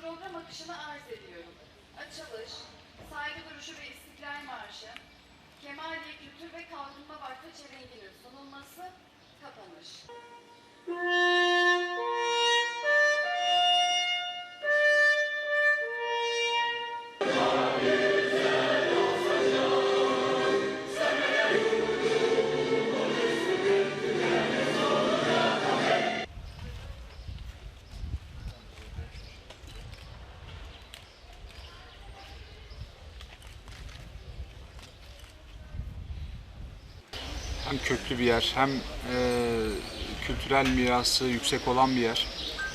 Program akışını arz ediyorum. Açılış, saygı duruşu ve istiklal marşı, Kemaliye Kültür ve Kalkınma Vakfı çelenkinin sunulması, kapanış. Hem köklü bir yer hem e, kültürel mirası yüksek olan bir yer.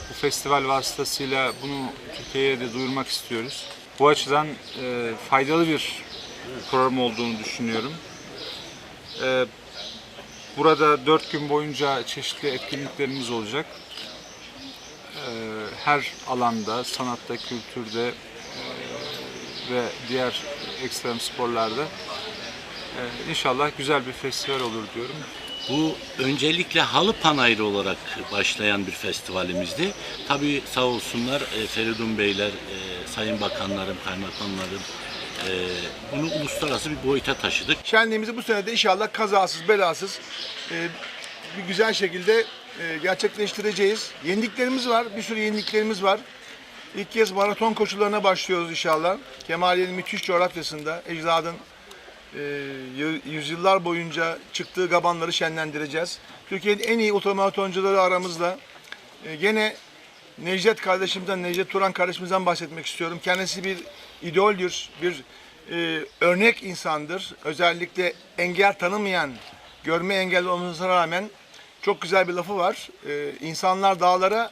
Bu festival vasıtasıyla bunu Türkiye'ye de duyurmak istiyoruz. Bu açıdan e, faydalı bir program olduğunu düşünüyorum. E, burada dört gün boyunca çeşitli etkinliklerimiz olacak. E, her alanda, sanatta, kültürde e, ve diğer ekstrem sporlarda İnşallah güzel bir festival olur diyorum. Bu öncelikle halı panayırı olarak başlayan bir festivalimizdi. Tabii sağ olsunlar e, Feridun Beyler, e, Sayın Bakanlarım, Kaymakamlarım e, bunu uluslararası bir boyuta taşıdık. Şenliğimizi bu sene de inşallah kazasız belasız bir güzel şekilde gerçekleştireceğiz. Yeniliklerimiz var, bir sürü yeniliklerimiz var. İlk kez maraton koşularına başlıyoruz inşallah. Kemaliye'nin müthiş coğrafyasında ecdadın yüzyıllar boyunca çıktığı gabanları şenlendireceğiz. Türkiye'nin en iyi ultramaratoncuları aramızda. E, gene Necdet kardeşimden, Necdet Turan kardeşimizden bahsetmek istiyorum. Kendisi bir idoldür, bir e, örnek insandır. Özellikle engel tanımayan, görme engelli olmasına rağmen çok güzel bir lafı var. E, insanlar dağlara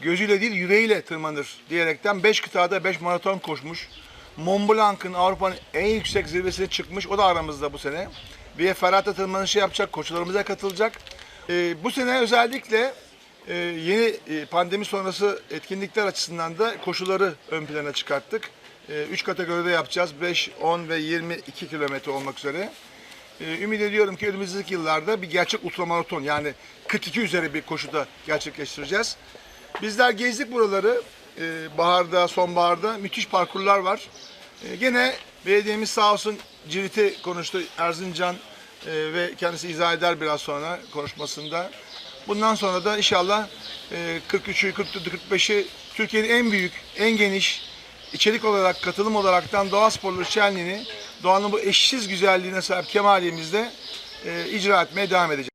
gözüyle değil yüreğiyle tırmanır diyerekten 5 kıtada 5 maraton koşmuş. Mont Blanc'ın Avrupa'nın en yüksek zirvesine çıkmış. O da aramızda bu sene. Ve Ferhat'ta tırmanışı yapacak, koşularımıza katılacak. E, bu sene özellikle e, yeni e, pandemi sonrası etkinlikler açısından da koşuları ön plana çıkarttık. 3 kategoride yapacağız. 5, 10 ve 22 kilometre olmak üzere. Ee, Ümit ediyorum ki önümüzdeki yıllarda bir gerçek ultramaraton yani 42 üzeri bir koşuda gerçekleştireceğiz. Bizler gezdik buraları. Ee, Baharda, sonbaharda müthiş parkurlar var. Ee, Gene belediyemiz sağ olsun Cirit'i konuştu. Erzincan e, ve kendisi izah eder biraz sonra konuşmasında. Bundan sonra da inşallah e, 43'ü, 44'ü, 45'i Türkiye'nin en büyük, en geniş içerik olarak, katılım olaraktan Doğa Sporları Şenliği'ni doğanın bu eşsiz güzelliğine sahip Kemaliyemizde e, icra etmeye devam edeceğiz.